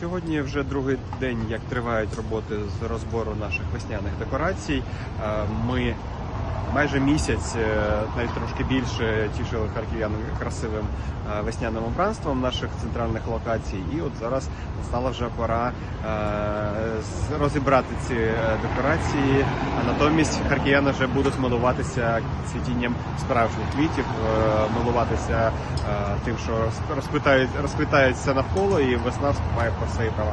Сьогодні вже другий день, як тривають роботи з розбору наших весняних декорацій. Ми майже місяць, е, навіть трошки більше, тішили харків'ян красивим е, весняним убранством наших центральних локацій. І от зараз настала вже пора е, розібрати ці е, декорації. А натомість харків'яни вже будуть милуватися цвітінням справжніх квітів, е, милуватися е, тим, що розквітають, розквітають навколо, і весна вступає про свої права.